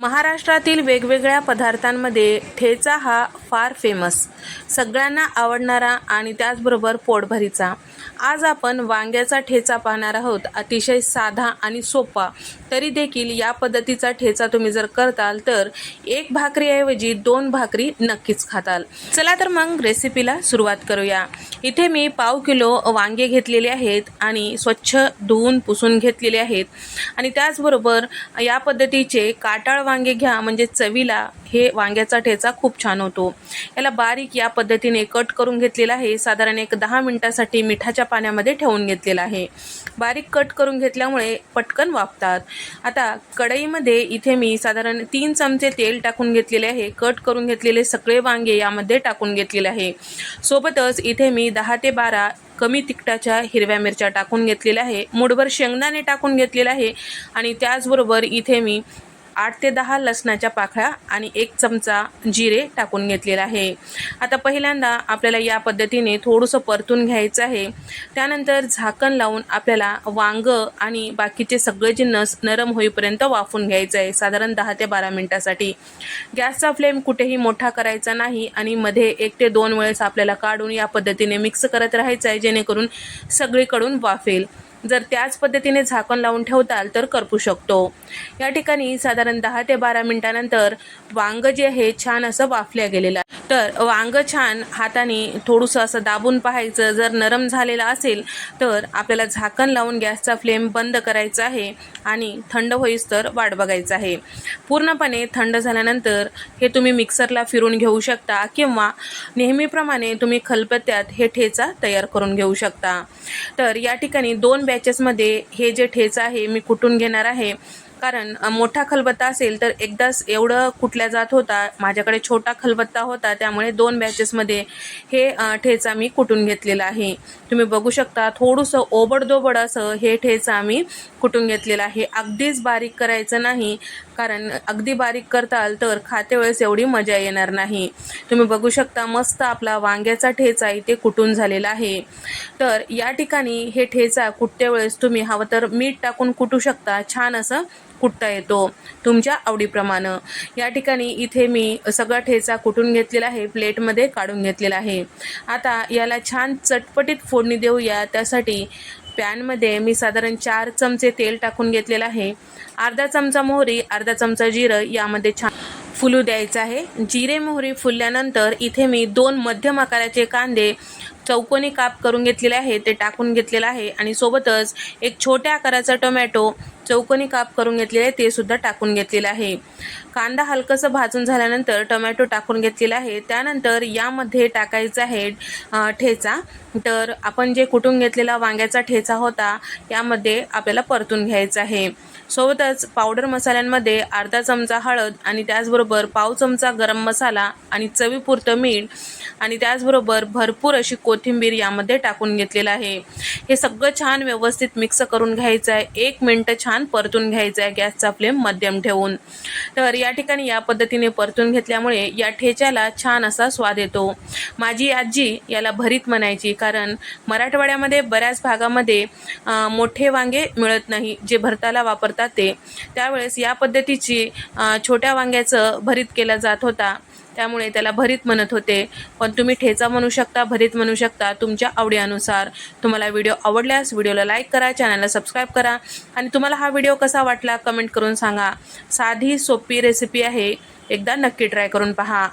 महाराष्ट्रातील वेगवेगळ्या पदार्थांमध्ये ठेचा हा फार फेमस सगळ्यांना आवडणारा आणि त्याचबरोबर पोटभरीचा. आज आपण वांग्याचा ठेचा पाहणार आहोत. अतिशय साधा आणि सोपा. तरी देखील या पद्धतीचा ठेचा तुम्ही जर करताल तर एक भाकरीऐवजी दोन भाकरी नक्कीच खाताल. चला तर मग रेसिपीला सुरुवात करूया. इथे मी पाव किलो वांगे घेतलेले आहेत आणि स्वच्छ धुवून पुसून घेतलेले आहेत. आणि त्याचबरोबर या पद्धतीचे काटाळ वांगे घ्या म्हणजे चवीला हे वांग्याचा ठेचा खूप छान होतो. याला बारीक या पद्धतीने कट करून घेतलेला आहे. साधारण एक दहा मिनिटासाठी मिठाच्या पाण्यामध्ये ठेवून घेतलेला आहे. बारीक कट करून घेतल्यामुळे पटकन वाफतात. आता कढईमध्ये इथे मी साधारण तीन चमचे तेल टाकून घेतलेले आहे. कट करून घेतलेले सगळे वांगे यामध्ये टाकून घेतलेले आहे. सोबतच इथे मी दहा ते बारा कमी तिखटाच्या हिरव्या मिरच्या टाकून घेतलेल्या आहे. मुठभर शेंगदाणे टाकून घेतलेलं आहे. आणि त्याचबरोबर इथे मी आठ ते दहा लसणाच्या पाखळ्या आणि एक चमचा जिरे टाकून घेतलेला आहे. आता पहिल्यांदा आपल्याला या पद्धतीने थोडंसं परतून घ्यायचं आहे. त्यानंतर झाकण लावून आपल्याला वांग आणि बाकीचे सगळे नस नरम होईपर्यंत वाफून घ्यायचं आहे साधारण दहा ते बारा मिनटासाठी. गॅसचा फ्लेम कुठेही मोठा करायचा नाही आणि मध्ये एक ते दोन वेळेस आपल्याला काढून या पद्धतीने मिक्स करत राहायचं आहे जेणेकरून सगळीकडून वाफेल. जर त्याच पद्धतीने झाकण लावून ठेवताल तर करपू शकतो. या ठिकाणी साधारण दहा ते बारा मिनिटानंतर वांग जे आहे छान असं वाफल्या गेलेलं आहे. तर वांग छान हाताने थोडंसं असं दाबून पाहायचं. जर नरम झालेलं असेल तर आपल्याला झाकण लावून गॅसचा फ्लेम बंद करायचा आहे आणि थंड होईस तर वाट बघायचं आहे. पूर्णपणे थंड झाल्यानंतर हे तुम्ही मिक्सरला फिरून घेऊ शकता किंवा नेहमीप्रमाणे तुम्ही खलबत्त्यात हे ठेचा तयार करून घेऊ शकता. तर या ठिकाणी दोन बॅचेसमध्ये हे जे ठेचा आहे मी कुटून घेणार आहे कारण मोठा खलबत्ता असेल तर एकदाच एवढं कुटल्या जात होता माझ्याकडे छोटा खलबत्ता होता त्यामुळे दोन बॅचेसमध्ये हे ठेचा मी कुटून घेतलेला आहे. तुम्ही बघू शकता थोडंसं ओबडदोबड असं हे ठेचा आम्ही कुटून घेतलेलं आहे. अगदीच बारीक करायचं नाही कारण अगदी बारीक करताल तर खाते वेळेस एवढी मजा येणार नाही. तुम्ही बघू शकता मस्त आपला वांग्याचा ठेचा इथे कुटून झालेला आहे. तर या ठिकाणी हे ठेचा कुटत्या वेळेस तुम्ही हवं तर मीठ टाकून कुटू शकता छान असं कुटता येतो. तुमच्या आवडीप्रमाणे. या ठिकाणी इथे मी सगळा ठेचा कुटून घेतलेला आहे. प्लेटमध्ये काढून घेतलेला आहे. आता याला छान चटपटीत फोडणी देऊया. त्यासाठी पॅनमध्ये मी साधारण चार चमचे तेल टाकून घेतलेलं आहे. अर्धा चमचा मोहरी अर्धा चमचा जिरं यामध्ये छान फुलू द्यायचं आहे. जिरे मोहरी फुलल्यानंतर इथे मी दोन मध्यम आकाराचे कांदे चौकोनी काप करून घेतलेले आहे. ते टाकून घेतलेलं आहे. आणि सोबतच एक छोट्या आकाराचा टोमॅटो चौकोनी काप करून घेतलेले आहे ते सुद्धा टाकून घेतलेलं आहे. कांदा हलकंसं भाजून झाल्यानंतर टोमॅटो टाकून घेतलेला आहे. त्यानंतर यामध्ये टाकायचा आहे ठेचा. तर आपण जे कुटून घेतलेला वांग्याचा ठेचा होता यामध्ये आपल्याला परतून घ्यायचा आहे. सोबतच पावडर मसाल्यांमध्ये अर्धा चमचा हळद आणि त्याचबरोबर पाव चमचा गरम मसाला आणि चवीपुरतं मीठ आणि त्याचबरोबर भरपूर अशी कोथिंबीर यामध्ये टाकून घेतलेलं आहे. हे सगळं छान व्यवस्थित मिक्स करून घ्यायचं आहे. एक मिनटं छान परतून घ्यायचं आहे गॅसचा फ्लेम मध्यम ठेवून. तर या ठिकाणी या पद्धतीने परतून घेतल्यामुळे या ठेच्याला छान असा स्वाद येतो. माझी आजी याला भरीत म्हणायची कारण मराठवाड्यामध्ये बऱ्याच भागामध्ये मोठे वांगे मिळत नाही जे भरताला वापरतात ते. त्यावेळेस या पद्धतीची छोट्या वांग्याचं भरीत केला जात होता. त्यामुळे त्याला भरीत म्हणत होते. पण तुम्ही ठेचा म्हणू शकता भरीत म्हणू शकता तुमच्या आवडीनुसार. तुम्हाला व्हिडिओ आवडल्यास व्हिडिओला लाईक करा चॅनलला सबस्क्राईब करा. आणि तुम्हाला हा व्हिडिओ कसा वाटला कमेंट करून सांगा. साधी सोपी रेसिपी आहे. एकदा नक्की ट्राय करून पहा.